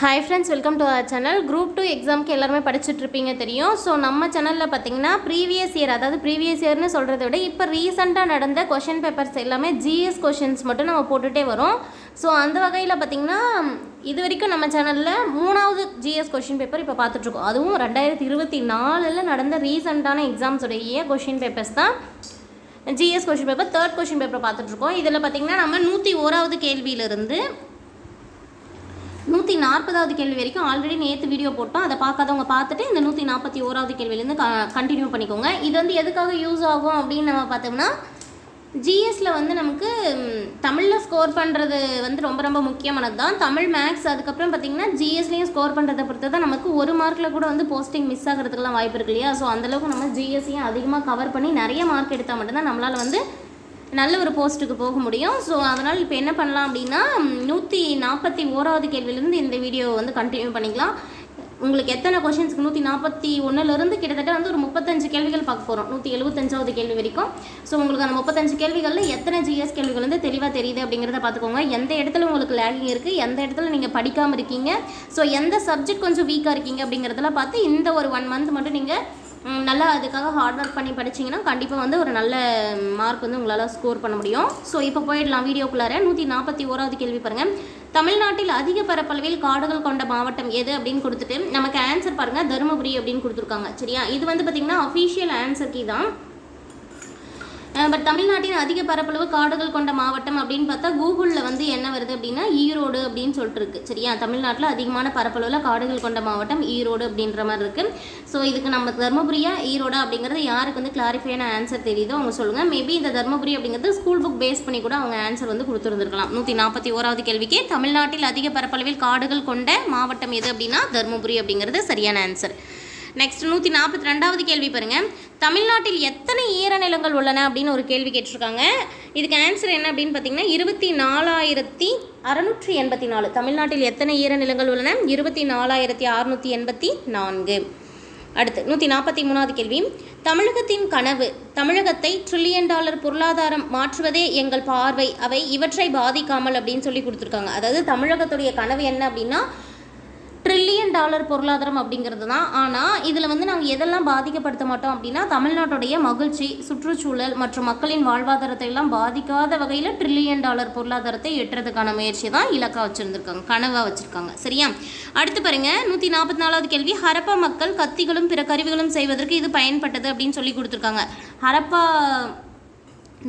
Hi friends welcome to our channel group two எக்ஸாம்க்கு எல்லாருமே படிச்சுட்ருப்பீங்க தெரியும். ஸோ நம்ம சேனலில் பார்த்தீங்கன்னா ப்ரீவியஸ் இயர் அதாவது ப்ரீவியஸ் இயர்னு சொல்கிறத விட இப்போ ரீசெண்டாக நடந்த கொஷின் பேப்பர்ஸ் எல்லாமே ஜிஎஸ் கொஷின்ஸ் மட்டும் நம்ம போட்டுகிட்டே வரோம். ஸோ அந்த வகையில் பார்த்தீங்கன்னா இது வரைக்கும் நம்ம சேனலில் மூணாவது ஜிஎஸ் கொஷின் பேப்பர் இப்போ பார்த்துட்ருக்கோம் அதுவும் ரெண்டாயிரத்தி இருபத்தி நாலில் நடந்த ரீசெண்டான எக்ஸாம்ஸுடைய கொஷின் பேப்பர்ஸ் தான் GS question paper third question paper பார்த்துட்ருக்கோம் இதில் பார்த்தீங்கன்னா நம்ம நூற்றி ஓராவது கேள்வியிலிருந்து நூற்றி நாற்பதாவது கேள்வி வரைக்கும் ஆல்ரெடி நேற்று வீடியோ போட்டோம். அதை பார்க்காதவங்க பார்த்துட்டு இந்த நூற்றி நாற்பத்தி ஓராவது கேள்வியிலேருந்து க கண்டினியூ பண்ணிக்கோங்க. இது வந்து எதுக்காக யூஸ் ஆகும் அப்படின்னு நம்ம பார்த்தோம்னா ஜிஎஸ்ல வந்து நமக்கு தமிழில் ஸ்கோர் பண்ணுறது வந்து ரொம்ப ரொம்ப முக்கியமானது தான் தமிழ் மேக்ஸ் அதுக்கப்புறம் பார்த்தீங்கன்னா ஜிஎஸ்லேயும் ஸ்கோர் பண்ணுறதை பொறுத்து தான் நமக்கு ஒரு மார்க்கில் கூட வந்து போஸ்டிங் மிஸ் ஆகிறதுக்குலாம் வாய்ப்பு இருக்கு இல்லையா? ஸோ அந்தளவுக்கு நம்ம ஜிஎஸ்சியும் அதிகமாக கவர் பண்ணி நிறைய மார்க் எடுத்தால் மட்டும்தான் நம்மளால் வந்து நல்ல ஒரு போஸ்ட்டுக்கு போக முடியும். ஸோ அதனால் இப்போ என்ன பண்ணலாம் அப்படின்னா நூற்றி நாற்பத்தி ஓராவது கேள்வியிலேருந்து இந்த வீடியோ வந்து கண்டினியூ பண்ணிக்கலாம். உங்களுக்கு எத்தனை கொஷின்ஸ்க்கு நூற்றி நாற்பத்தி ஒன்றுலேருந்து கிட்டத்தட்ட வந்து ஒரு முப்பத்தஞ்சு கேள்விகள் பார்க்க போகிறோம் நூற்றி எழுபத்தஞ்சாவது கேள்வி வரைக்கும். ஸோ உங்களுக்கு அந்த முப்பத்தஞ்சு கேள்விகளில் எத்தனை ஜிஎஸ் கேள்விகள் வந்து தெளிவாக தெரியுது அப்படிங்கிறத பார்த்துக்கோங்க. எந்த இடத்துல உங்களுக்கு லேகிங் இருக்குது எந்த இடத்துல நீங்கள் படிக்காமல் இருக்கீங்க ஸோ எந்த சப்ஜெக்ட் கொஞ்சம் வீக்காக இருக்கீங்க அப்படிங்கிறதெல்லாம் பார்த்து இந்த ஒரு ஒன் மந்த் மட்டும் நீங்கள் நல்லா அதுக்காக ஹார்ட் ஒர்க் பண்ணி படிச்சீங்கன்னா கண்டிப்பாக வந்து ஒரு நல்ல மார்க் வந்து உங்களால் ஸ்கோர் பண்ண முடியும். ஸோ இப்போ போயிடலாம் வீடியோக்குள்ளார. நூற்றி நாற்பத்தி ஓராவது கேள்வி பாருங்கள் தமிழ்நாட்டில் அதிக பரப்பளவில் காடுகள் கொண்ட மாவட்டம் எது அப்படின்னு கொடுத்துட்டு நமக்கு ஆன்சர் பாருங்கள் தருமபுரி அப்படின்னு கொடுத்துருக்காங்க. சரியா? இது வந்து பார்த்திங்கன்னா அஃபீஷியல் ஆன்சர் கீ தான். பட் தமிழ்நாட்டின் அதிக பரப்பளவு காடுகள் கொண்ட மாவட்டம் அப்படின்னு பார்த்தா கூகுளில் வந்து என்ன வருது அப்படின்னா ஈரோடு அப்படின்னு சொல்லிட்டு இருக்கு சரியா? தமிழ்நாட்டில் அதிகமான பரப்பளவில் காடுகள் கொண்ட மாவட்டம் ஈரோடு அப்படின்ற மாதிரி இருக்கு. ஸோ இதுக்கு நம்ம தர்மபுரியா ஈரோடு அப்படிங்கிறது யாருக்கு வந்து கிளாரிஃபையான ஆன்சர் தெரியுதோ அவங்க சொல்லுங்கள் மேபி இந்த தர்மபுரி அப்படிங்கிறது ஸ்கூல் புக் பேஸ் பண்ணி கூட அவங்க ஆன்சர் வந்து கொடுத்துருந்துருக்கலாம். நூற்றி நாற்பத்தி ஓராவது கேள்விக்கு தமிழ்நாட்டில் அதிக பரப்பளவில் காடுகள் கொண்ட மாவட்டம் எது அப்படின்னா தர்மபுரி அப்படிங்கிறது சரியான ஆன்சர் நெக்ஸ்ட் நூற்றி நாற்பத்தி ரெண்டாவது கேள்வி பாருங்கள் தமிழ்நாட்டில் எத்தனை ஈரநிலங்கள் உள்ளன அப்படின்னு ஒரு கேள்வி கேட்டிருக்காங்க. இதுக்கு ஆன்சர் என்ன அப்படின்னு பார்த்தீங்கன்னா இருபத்தி நாலாயிரத்தி அறநூற்றி எண்பத்தி நாலு. தமிழ்நாட்டில் எத்தனை ஈரநிலங்கள் உள்ளன? இருபத்தி நாலாயிரத்தி அறுநூற்றி எண்பத்தி நான்கு. அடுத்து நூற்றி நாற்பத்தி மூணாவது கேள்வி. தமிழகத்தின் கனவு தமிழகத்தை ட்ரில்லியன் டாலர் பொருளாதாரம் மாற்றுவதே எங்கள் பார்வை. அவை இவற்றை பாதிக்காமல் அப்படின்னு சொல்லி கொடுத்துருக்காங்க. அதாவது தமிழகத்துடைய கனவு என்ன அப்படின்னா ட்ரில்லியன் டாலர் பொருளாதாரம் அப்படிங்கிறது தான். ஆனால் இதில் வந்து நாங்கள் எதெல்லாம் பாதிக்கப்படுத்த மாட்டோம் அப்படின்னா தமிழ்நாட்டுடைய மகிழ்ச்சி சுற்றுச்சூழல் மற்றும் மக்களின் வாழ்வாதாரத்தை எல்லாம் பாதிக்காத வகையில் ட்ரில்லியன் டாலர் பொருளாதாரத்தை எட்டுறதுக்கான முயற்சி தான் இலக்காக வச்சுருந்துருக்காங்க கனவாக வச்சுருக்காங்க. சரியா? அடுத்து பாருங்க நூற்றி நாற்பத்தி நாலாவது கேள்வி. ஹரப்பா மக்கள் கத்திகளும் பிற கருவிகளும் செய்வதற்கு இது பயன்பட்டது அப்படின்னு சொல்லி கொடுத்துருக்காங்க. ஹரப்பா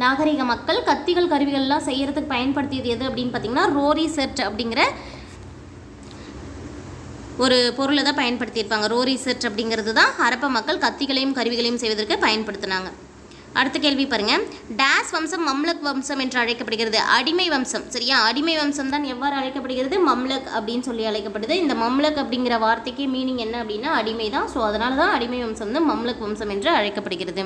நாகரிக மக்கள் கத்திகள் கருவிகள்லாம் செய்கிறதுக்கு பயன்படுத்தியது எது அப்படின்னு பார்த்தீங்கன்னா ரோரி செட் அப்படிங்கிற ஒரு பொருளை தான் பயன்படுத்தியிருப்பாங்க. ரோரி செட் அப்படிங்கிறது தான் ஹரப்ப மக்கள் கத்திகளையும் கருவிகளையும் செய்வதற்கு பயன்படுத்தினாங்க. அடுத்த கேள்வி பாருங்க. டேஸ் வம்சம் மம்லக் வம்சம் என்று அழைக்கப்படுகிறது. அடிமை வம்சம். சரியா? அடிமை வம்சம் தான் எவ்வாறு அழைக்கப்படுகிறது? மம்லக் அப்படின்னு சொல்லி அழைக்கப்படுது. இந்த மம்லக் அப்படிங்கிற வார்த்தைக்கு மீனிங் என்ன அப்படின்னா அடிமை தான். ஸோ அதனால தான் அடிமை வம்சம் வந்து மம்லக் வம்சம் என்று அழைக்கப்படுகிறது.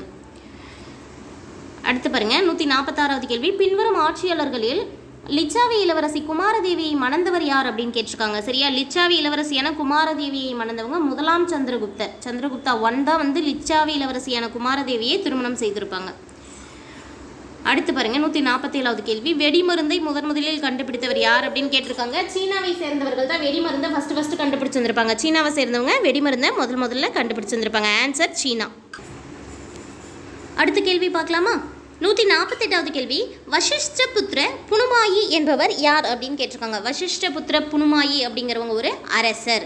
அடுத்து பாருங்க. நூற்றி நாற்பத்தாறாவது கேள்வி. பின்வரும் ஆட்சியாளர்களில் லிச்சாவி இளவரசி குமாரதேவியை மணந்தவர் யார் அப்படின்னு கேட்டிருக்காங்க. சரியா? லிச்சாவி இளவரசியான குமாரதேவியை மணந்தவங்க முதலாம் சந்திரகுப்தர். சந்திரகுப்தா ஒன் தான் வந்து லிச்சாவி இளவரசியான குமாரதேவியை திருமணம் செய்திருப்பாங்க. அடுத்து பாருங்க நூற்றி நாற்பத்தி ஏழாவது கேள்வி. வெடிமருந்தை முதன் முதலில் கண்டுபிடித்தவர் யார் அப்படின்னு கேட்டிருக்காங்க. சீனாவை சேர்ந்தவர்கள் தான் வெடிமருந்தை ஃபஸ்ட்டு ஃபஸ்ட்டு கண்டுபிடிச்சிருந்திருப்பாங்க. சீனாவை சேர்ந்தவங்க வெடிமருந்தை முதல் முதல்ல கண்டுபிடிச்சிருந்திருப்பாங்க. ஆன்சர் சீனா. அடுத்த கேள்வி பார்க்கலாமா? நூற்றி நாற்பத்தெட்டாவது கேள்வி வசிஷ்ட புத்திர புனுமாயி என்பவர் யார்? அப்படின்னு கேட்டிருக்காங்க. வசிஷ்ட புத்திர புனுமாயி அப்படிங்கிறவங்க ஒரு அரசர்.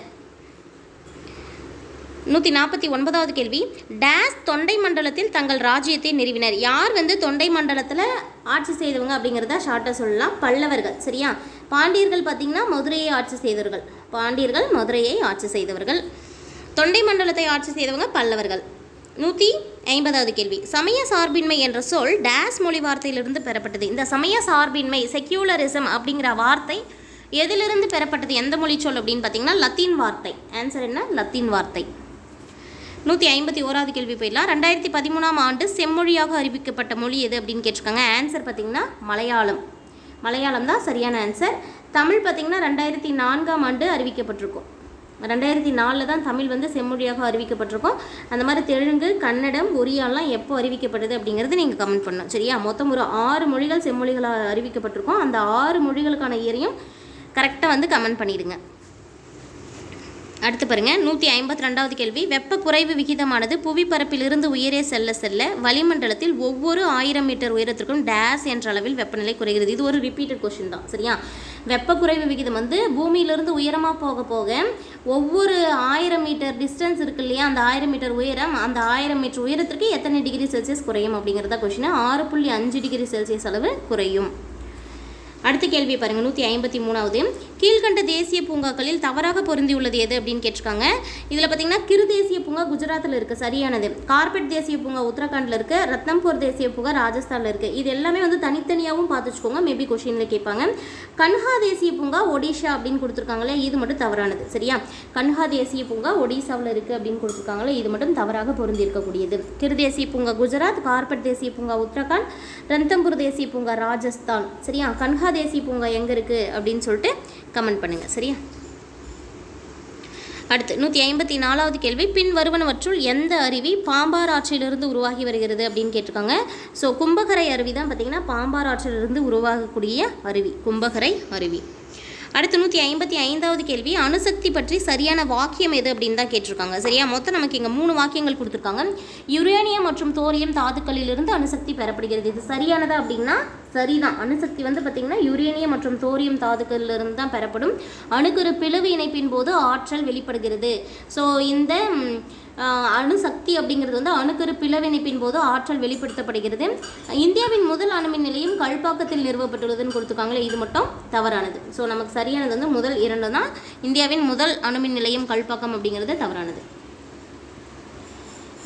நூற்றி நாற்பத்தி ஒன்பதாவது கேள்வி டேஸ் தொண்டை மண்டலத்தில் தங்கள் ராஜ்யத்தை நிறுவினர். யார் வந்து தொண்டை மண்டலத்தில் ஆட்சி செய்தவங்க? அப்படிங்கிறத ஷார்ட்டாக சொல்லலாம். பல்லவர்கள் சரியா? பாண்டியர்கள் பார்த்திங்கன்னா மதுரையை ஆட்சி செய்தவர்கள். பாண்டியர்கள் மதுரையை ஆட்சி செய்தவர்கள். தொண்டை மண்டலத்தை ஆட்சி செய்தவங்க பல்லவர்கள். நூற்றி ஐம்பதாவது கேள்வி. சமய சார்பின்மை என்ற சொல் டேஸ் மொழி வார்த்தையிலிருந்து பெறப்பட்டது. இந்த சமய சார்பின்மை செக்யூலரிசம் அப்படிங்கிற வார்த்தை எதிலிருந்து பெறப்பட்டது? எந்த மொழி சொல் அப்படின்னு பார்த்தீங்கன்னா லத்தீன் வார்த்தை. ஆன்சர் என்ன? லத்தீன் வார்த்தை. நூற்றி ஐம்பத்தி ஓராவது கேள்வி போயிடலாம். ரெண்டாயிரத்தி பதிமூணாம் ஆண்டு செம்மொழியாக அறிவிக்கப்பட்ட மொழி எது அப்படின்னு கேட்டிருக்காங்க? ஆன்சர் பார்த்தீங்கன்னா மலையாளம். மலையாளம் தான் சரியான ஆன்சர் தமிழ் பார்த்தீங்கன்னா ரெண்டாயிரத்தி நான்காம் ஆண்டு அறிவிக்கப்பட்டிருக்கும். ரெண்டாயிரத்தி நாலில் தான் தமிழ் வந்து செம்மொழியாக அறிவிக்கப்பட்டிருக்கும். அந்த மாதிரி தெலுங்கு கன்னடம் ஒரியாலாம் எப்போ அறிவிக்கப்பட்டது அப்படிங்கிறது நீங்கள் கமெண்ட் பண்ணணும். சரியா? மொத்தம் ஒரு ஆறு மொழிகள் செம்மொழிகளாக அறிவிக்கப்பட்டிருக்கும். அந்த ஆறு மொழிகளுக்கான இயரையும் கரெக்டாக வந்து கமெண்ட் பண்ணிடுங்க. அடுத்து பாருங்கள் நூற்றி ஐம்பத்தி ரெண்டாவது கேள்வி. வெப்ப குறைவு விகிதமானது புவிப்பரப்பிலிருந்து உயரே செல்ல செல்ல வளிமண்டலத்தில் ஒவ்வொரு ஆயிரம் மீட்டர் உயரத்திற்கும் டேஸ் என்ற அளவில் வெப்பநிலை குறைகிறது. இது ஒரு ரிப்பீட்டட் கொஷின் தான். சரியா? வெப்ப குறைவு விகிதம் வந்து பூமியிலிருந்து உயரமாக போக போக ஒவ்வொரு ஆயிரம் மீட்டர் டிஸ்டன்ஸ் இருக்கு இல்லையா? அந்த ஆயிரம் மீட்டர் உயரம் அந்த ஆயிரம் மீட்டர் உயரத்திற்கு எத்தனை டிகிரி செல்சியஸ் குறையும் அப்படிங்கிறத கொஷின் ஆறு புள்ளி அஞ்சு டிகிரி செல்சியஸ் அளவு குறையும். அடுத்த கேள்வி பாருங்கள் நூற்றி ஐம்பத்தி மூணாவது. கீழ்கண்ட தேசிய பூங்காக்களில் தவறாக பொருந்தியுள்ளது எது அப்படின்னு கேட்டிருக்காங்க. இதில் பார்த்தீங்கன்னா கிரு தேசிய பூங்கா குஜராத்தில் இருக்குது சரியானது. கார்பெட் தேசிய பூங்கா உத்தரகாண்டில் இருக்குது ரத்னம்பூர் தேசிய பூங்கா ராஜஸ்தானில் இருக்குது இது எல்லாமே வந்து தனித்தனியாகவும் பார்த்து வச்சுக்கோங்க. மேபி கொஷினில் கேட்பாங்க. கன்ஹா தேசிய பூங்கா ஒடிஷா அப்படின்னு கொடுத்துருக்காங்களே இது மட்டும் தவறானது சரியா? கன்ஹா தேசிய பூங்கா ஒடிசாவில் இருக்குது அப்படின்னு கொடுத்துருக்காங்களே இது மட்டும் தவறாக பொருந்தி இருக்கக்கூடியது கிரு தேசிய பூங்கா குஜராத் கார்பெட் தேசிய பூங்கா உத்தரகாண்ட் ரத்தம்பூர் தேசிய பூங்கா ராஜஸ்தான் சரியா? கன்ஹா தேசிய பூங்கா எங்கே இருக்குது அப்படின்னு சொல்லிட்டு கமெண்ட் பண்ணுங்கள் சரியா? அடுத்து நூற்றி ஐம்பத்தி நாலாவது கேள்வி. பின் வருவனவற்றுள் எந்த அருவி பாம்பார் ஆற்றிலிருந்து உருவாகி வருகிறது அப்படின்னு கேட்டிருக்காங்க. ஸோ கும்பகரை அருவி தான் பார்த்தீங்கன்னா பாம்பார் ஆற்றிலிருந்து உருவாகக்கூடிய அருவி கும்பகரை அருவி. அடுத்து நூற்றி ஐம்பத்தி ஐந்தாவது கேள்வி அணுசக்தி பற்றி சரியான வாக்கியம் எது அப்படின்னு தான் கேட்டிருக்காங்க. சரியா? மொத்தம் நமக்கு இங்கே மூணு வாக்கியங்கள் கொடுத்துருக்காங்க. யுரேனியம் மற்றும் தோரியம் தாதுக்களிலிருந்து அணுசக்தி பெறப்படுகிறது. இது சரியானதா அப்படின்னா சரிதான். அணுசக்தி வந்து பார்த்திங்கன்னா யுரேனியம் மற்றும் தோரியம் தாதுக்களிலிருந்து தான் பெறப்படும். அணுக்கரு பிளவு இணைப்பின் போது ஆற்றல் வெளிப்படுகிறது. ஸோ இந்த அணுசக்தி அப்படிங்கிறது வந்து அணுக்கரு பிளவிணைப்பின் போது ஆற்றல் வெளிப்படுத்தப்படுகிறது. இந்தியாவின் முதல் அணுமின் நிலையம் கல்பாக்கத்தில் நிறுவப்பட்டுள்ளதுன்னு கொடுத்துருக்காங்களே இது மட்டும் தவறானது. ஸோ நமக்கு சரியானது வந்து முதல் இரண்டு தான். இந்தியாவின் முதல் அணுமின் நிலையம் கல்பாக்கம் அப்படிங்கிறது தவறானது.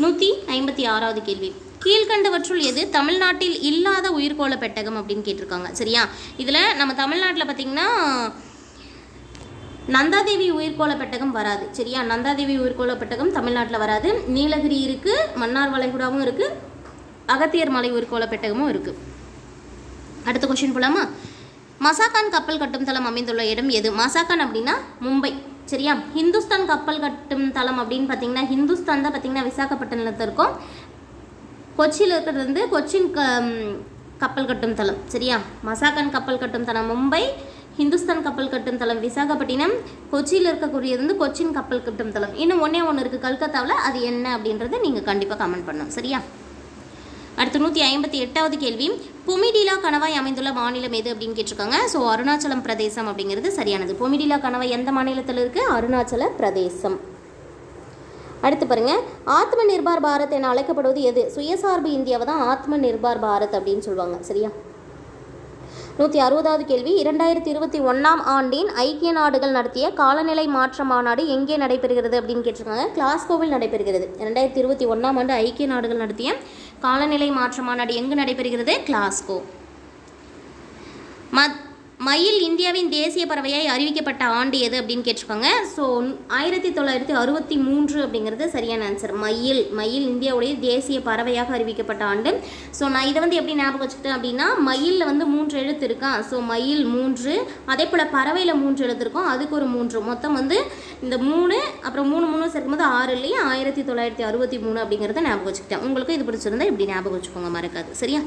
நூற்றி ஐம்பத்தி ஆறாவது கேள்வி. கீழ்கண்டவற்றுள் எது? தமிழ்நாட்டில் இல்லாத உயிர்கோள பெட்டகம் அப்படின்னு கேட்டிருக்காங்க. சரியா? இதில் நம்ம தமிழ்நாட்டில் பார்த்திங்கன்னா நந்தாதேவி உயிர்கோள பெட்டகம் வராது. சரியா? நந்தாதேவி உயிர்கோள பெட்டகம் தமிழ்நாட்டில் வராது. நீலகிரி இருக்குது மன்னார் வளைகுடாவும் இருக்குது அகத்தியர் மலை உயிர்கோள பெட்டகமும் இருக்குது அடுத்த கொஷின் போலாமா? மசாகான் கப்பல் கட்டும் தளம் அமைந்துள்ள இடம் எது? மசாகான் அப்படின்னா மும்பை. சரியா? ஹிந்துஸ்தான் கப்பல் கட்டும் தளம் அப்படின்னு பார்த்தீங்கன்னா ஹிந்துஸ்தான் தான் பார்த்தீங்கன்னா விசாகப்பட்டினத்தில் இருக்கும். கொச்சியில் இருக்கிறது வந்து கொச்சின் க கப்பல் கட்டும் தளம். சரியா? மசாகான் கப்பல் கட்டும் தளம் மும்பை ஹிந்துஸ்தான் கப்பல் கட்டும் தளம் விசாகப்பட்டினம் கொச்சியில் இருக்கக்கூடியது வந்து கொச்சின் கப்பல் கட்டும் தளம். இன்னும் ஒன்றே ஒன்று இருக்குது கல்கத்தாவில். அது என்ன அப்படின்றத நீங்கள் கண்டிப்பாக கமெண்ட் பண்ணணும் சரியா? அடுத்து நூற்றி ஐம்பத்தி எட்டாவது கேள்வி. புமிடிலா கணவாய் அமைந்துள்ள மாநிலம் எது அப்படின்னு கேட்டிருக்காங்க. ஸோ அருணாச்சலம் பிரதேசம் அப்படிங்கிறது சரியானது. புமிடிலா கணவாய் எந்த மாநிலத்தில் இருக்குது அருணாச்சல பிரதேசம். அடுத்து பாருங்கள் ஆத்ம நிர்பார் பாரத் என அழைக்கப்படுவது எது? சுயசார்பு இந்தியாவை தான் ஆத்ம நிர்பார் பாரத் அப்படின்னு சொல்லுவாங்க சரியா? நூற்றி அறுபதாவது கேள்வி. இரண்டாயிரத்தி இருபத்தி ஒன்றாம் ஆண்டின் ஐக்கிய நாடுகள் நடத்திய காலநிலை மாற்ற மாநாடு எங்கே நடைபெறுகிறது அப்படின்னு கேட்டிருக்காங்க. கிளாஸ்கோவில் நடைபெறுகிறது. இரண்டாயிரத்தி இருபத்தி ஒன்றாம் ஆண்டு ஐக்கிய நாடுகள் நடத்திய காலநிலை மாற்ற மாநாடு எங்கு நடைபெறுகிறது? கிளாஸ்கோ. மத் மயில் இந்தியாவின் தேசிய பறவையாய் அறிவிக்கப்பட்ட ஆண்டு எது அப்படின்னு கேட்டிருக்காங்க. ஸோ ஆயிரத்தி தொள்ளாயிரத்தி அறுபத்தி மூன்று அப்படிங்கிறது சரியான ஆன்சர் மயில் மயில் இந்தியாவுடைய தேசிய பறவையாக அறிவிக்கப்பட்ட ஆண்டு. ஸோ நான் இதை வந்து எப்படி ஞாபகம் வச்சுக்கிட்டேன் அப்படின்னா மயிலில் வந்து மூன்று எழுத்து இருக்கா? ஸோ மயில் மூன்று அதே போல் பறவையில் மூன்று எழுத்து இருக்கும் அதுக்கு ஒரு மூன்று. மொத்தம் வந்து இந்த மூணு அப்புறம் மூணு மூணு சேர்க்கும்போது ஆறு இல்லையா? ஆயிரத்தி தொள்ளாயிரத்தி அறுபத்தி மூணு அப்படிங்கிறத ஞாபகம் வச்சுக்கிட்டேன். உங்களுக்கு இது பிடிச்சிருந்தா இப்படி ஞாபகம் வச்சுக்கோங்க மறக்காது. சரியா?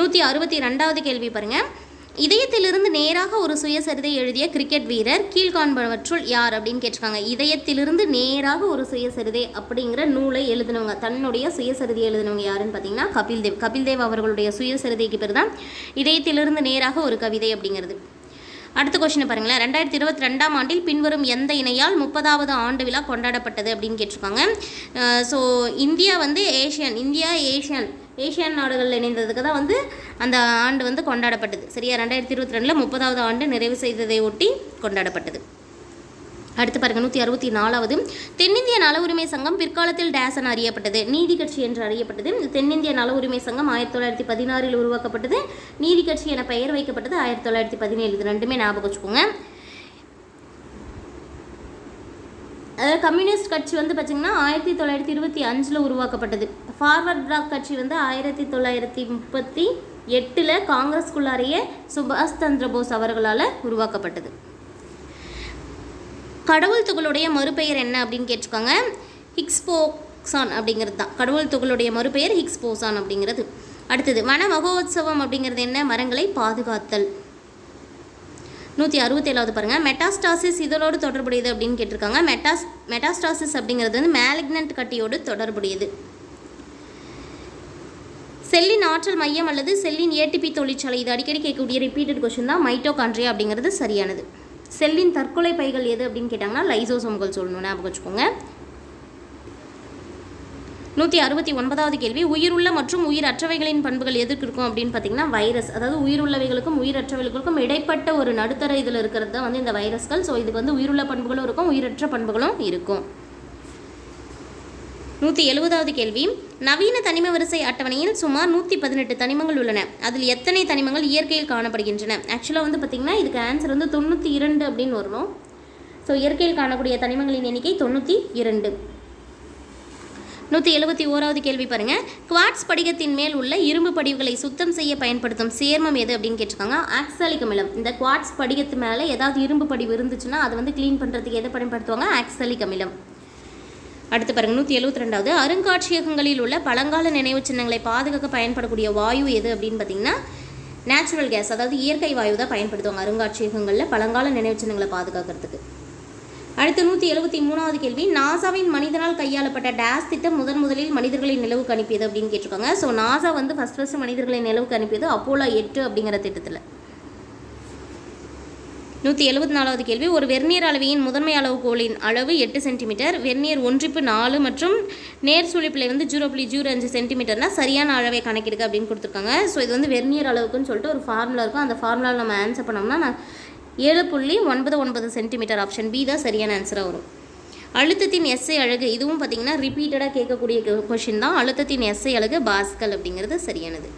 நூற்றி அறுபத்தி ரெண்டாவது கேள்வி பாருங்கள் இதயத்திலிருந்து நேராக ஒரு சுயசரிதை எழுதிய கிரிக்கெட் வீரர் கீழ்காண்பவற்றுள் யார் அப்படின்னு கேட்டிருக்காங்க. இதயத்திலிருந்து நேராக ஒரு சுயசரிதை அப்படிங்கிற நூலை எழுதினவங்க தன்னுடைய சுயசரிதை எழுதினவங்க யாருன்னு பார்த்தீங்கன்னா கபில் தேவ் கபில் தேவ் அவர்களுடைய சுயசரிதைக்கு பேர் தான் இதயத்திலிருந்து நேராக ஒரு கவிதை அப்படிங்கிறது. அடுத்த கொஸ்டின் பாருங்களேன். ரெண்டாயிரத்தி இருபத்தி ரெண்டாம் ஆண்டில் பின்வரும் எந்த இணையால் முப்பதாவது ஆண்டு விழா கொண்டாடப்பட்டது அப்படின்னு கேட்டிருக்காங்க. ஸோ இந்தியா வந்து ஏஷியன் இந்தியா ஏஷியன் ஏஷியன் நாடுகளில் இணைந்ததுக்கு தான் வந்து அந்த ஆண்டு வந்து கொண்டாடப்பட்டது. சரியா? ரெண்டாயிரத்தி இருபத்தி ரெண்டில் முப்பதாவது ஆண்டு நிறைவு செய்ததை ஒட்டி கொண்டாடப்பட்டது. அடுத்து பாருங்க நூற்றி அறுபத்தி நாலாவது. தென்னிந்திய நல உரிமை சங்கம் பிற்காலத்தில் டேஸ் என அறியப்பட்டது. நீதி கட்சி என்று அறியப்பட்டது. இந்த தென்னிந்திய நல உரிமை சங்கம் ஆயிரத்தி தொள்ளாயிரத்தி பதினாறில் உருவாக்கப்பட்டது. நீதி கட்சி என பெயர் வைக்கப்பட்டது ஆயிரத்தி தொள்ளாயிரத்தி பதினேழு. இது ரெண்டுமே ஞாபகம் வச்சுக்கோங்க. அதாவது கம்யூனிஸ்ட் கட்சி வந்து பார்த்திங்கன்னா ஆயிரத்தி தொள்ளாயிரத்தி இருபத்தி அஞ்சில் உருவாக்கப்பட்டது. ஃபார்வர்ட் பிளாக் கட்சி வந்து ஆயிரத்தி தொள்ளாயிரத்தி முப்பத்தி எட்டில் காங்கிரஸ்குள்ளாரையே சுபாஷ் சந்திர போஸ் அவர்களால் உருவாக்கப்பட்டது. கடவுள் துகளுடைய மறுபெயர் என்ன அப்படின்னு கேட்டிருக்காங்க? ஹிக்ஸ்போக்சான் அப்படிங்கிறது தான். கடவுள் துகளுடைய மறுபெயர் ஹிக்ஸ்போசான் அப்படிங்கிறது. அடுத்தது வன மகோத்சவம் அப்படிங்கிறது என்ன? மரங்களை பாதுகாத்தல். நூற்றி அறுபத்தேழாவது பாருங்கள் மெட்டாஸ்டாசிஸ் இதனோடு தொடர்புடையது அப்படின்னு கேட்டிருக்காங்க. மெட்டாஸ் மெட்டாஸ்டாசிஸ் அப்படிங்கிறது வந்து மேலிக்னன்ட் கட்டியோடு தொடர்புடையது. செல்லின் ஆற்றல் மையம் அல்லது செல்லின் ஏடிபி தொழிற்சாலை. இது அடிக்கடி கேட்கக்கூடிய ரிப்பீட்டட் கொஷின் தான். மைட்டோகாண்ட்ரியா அப்படிங்கிறது சரியானது. செல்லின் தற்கொலை பைகள் எது அப்படின்னு கேட்டாங்கன்னா லைசோசோம்கள் சொல்லணும். ஞாபகம் வச்சுக்கோங்க. நூற்றி அறுபத்தி ஒன்பதாவது கேள்வி உயிருள்ள மற்றும் உயிரற்றவைகளின் பண்புகள் எதுக்கு இருக்கும் அப்படின்னு பார்த்தீங்கன்னா வைரஸ் அதாவது உயிருள்ளவைகளுக்கும் உயிரற்றவைகளுக்கும் இடைப்பட்ட ஒரு நடுத்தர இதில் இருக்கிறது தான் வந்து இந்த வைரஸ்கள் ஸோ இதுக்கு வந்து உயிருள்ள பண்புகளும் இருக்கும் உயிரற்ற பண்புகளும் இருக்கும். நூற்றி எழுபதாவது கேள்வி நவீன தனிம வரிசை அட்டவணையில் சுமார் நூற்றி பதினெட்டு தனிமங்கள் உள்ளன. அதில் எத்தனை தனிமங்கள் இயற்கையில் காணப்படுகின்றன? ஆக்சுவலாக வந்து பார்த்திங்கன்னா இதுக்கு ஆன்சர் வந்து தொண்ணூற்றி இரண்டு அப்படின்னு வரணும் ஸோ இயற்கையில் காணக்கூடிய தனிமங்களின் எண்ணிக்கை தொண்ணூற்றி இரண்டு. நூற்றி எழுபத்தி ஓராவது கேள்வி பாருங்கள் குவாட்ஸ் படிகத்தின் மேல் உள்ள இரும்பு படிவுகளை சுத்தம் செய்ய பயன்படுத்தும் சேர்மம் எது அப்படின்னு கேட்டிருக்காங்க. ஆக்சாலிக் அமிலம் இந்த குவாட்ஸ் படிகத்து மேலே ஏதாவது இரும்பு படிவு இருந்துச்சுன்னா அதை வந்து க்ளீன் பண்ணுறதுக்கு எதை பயன்படுத்துவாங்க? ஆக்சாலிக் அமிலம் அடுத்து பாருங்க நூற்றி எழுபத்தி ரெண்டாவது அருங்காட்சியகங்களில் உள்ள பழங்கால நினைவு சின்னங்களை பாதுகாக்க பயன்படக்கூடிய வாயு எது அப்படின்னு பார்த்தீங்கன்னா நேச்சுரல் கேஸ் அதாவது இயற்கை வாயு தான் பயன்படுத்துவாங்க அருங்காட்சியகங்களில் பழங்கால நினைவு சின்னங்களை பாதுகாக்கிறதுக்கு. அடுத்து நூற்றி எழுபத்தி மூணாவது கேள்வி நாசாவின் மனிதனால் கையாளப்பட்ட டேஸ் திட்டம் முதன் முதலில் மனிதர்களை நிலவுக்கு அனுப்பியது அப்படின்னு கேட்டிருக்காங்க. ஸோ நாசா வந்து ஃபஸ்ட் ஃபஸ்ட்டு மனிதர்களை நிலவுக்கு அனுப்பியது அப்போலோ எட்டு அப்படிங்கிற திட்டத்தில். நூற்றி எழுபத்தி நாலாவது கேள்வி. ஒரு வெர்னியர் அளவியின் முதன்மை அளவுகோலின் அளவு எட்டு சென்டிமீட்டர். வெர்னியர் ஒன்றிப்பு நாலு மற்றும் நேர் சுழிப்பில் வந்து ஜீரோ புள்ளி ஜீரோ அஞ்சு சென்டிமீட்டர்னா சரியான அளவை கணக்கிடுங்க அப்படின்னு கொடுத்துருக்காங்க. ஸோ இது வந்து வெர்னியர் அளவுக்குன்னு சொல்லிட்டு ஒரு ஃபார்முலா இருக்கும். அந்த ஃபார்முலாவில் நம்ம ஆன்சர் பண்ணோம்னா நான் ஏழு புள்ளி ஒன்பது ஒன்பது சென்டிமீட்டர் ஆப்ஷன் பி தான் சரியான ஆன்சராக வரும். அழுத்தத்தின் எஸ்ஐ அழகு இதுவும் பார்த்தீங்கன்னா ரிப்பீட்டடாக கேட்கக்கூடிய கொஷின் தான். அழுத்தத்தின் எஸ்ஐ அழகு பாஸ்கல் அப்படிங்கிறது சரியானது.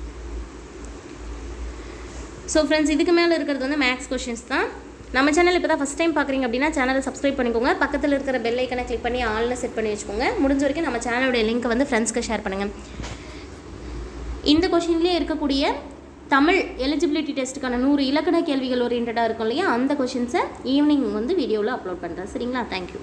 ஸோ ஃப்ரெண்ட்ஸ் இதுக்கு மேலே இருக்கிறது வந்து மேக்ஸ் கொஷின்ஸ் தான். நம்ம சேனல் இப்போ தான் ஃபஸ்ட் டைம் பார்க்குறீங்க அப்படின்னா சேனலை சப்ஸ்கிரைப் பண்ணிக்கோங்க. பக்கத்தில் இருக்கிற பெல் ஐக்கனை கிளிக் பண்ணி ஆல்ல செட் பண்ணி வச்சுக்கோங்க. முடிஞ்ச வரைக்கும் நம்ம சேனலோட லிங்க்கை வந்து ஃப்ரெண்ட்ஸ்க்கு ஷேர் பண்ணுங்கள் இந்த கொஷின்லேயே இருக்கக்கூடிய தமிழ் எலிஜிபிலிட்டி டெஸ்ட்டுக்கான நூறு இலக்கண கேள்விகள் ஓரியன்டாக இருக்கும் இல்லையா? அந்த கொஷின்ஸை ஈவினிங் வந்து வீடியோவில் அப்லோட் பண்ணுறேன் சரிங்களா? தேங்க்யூ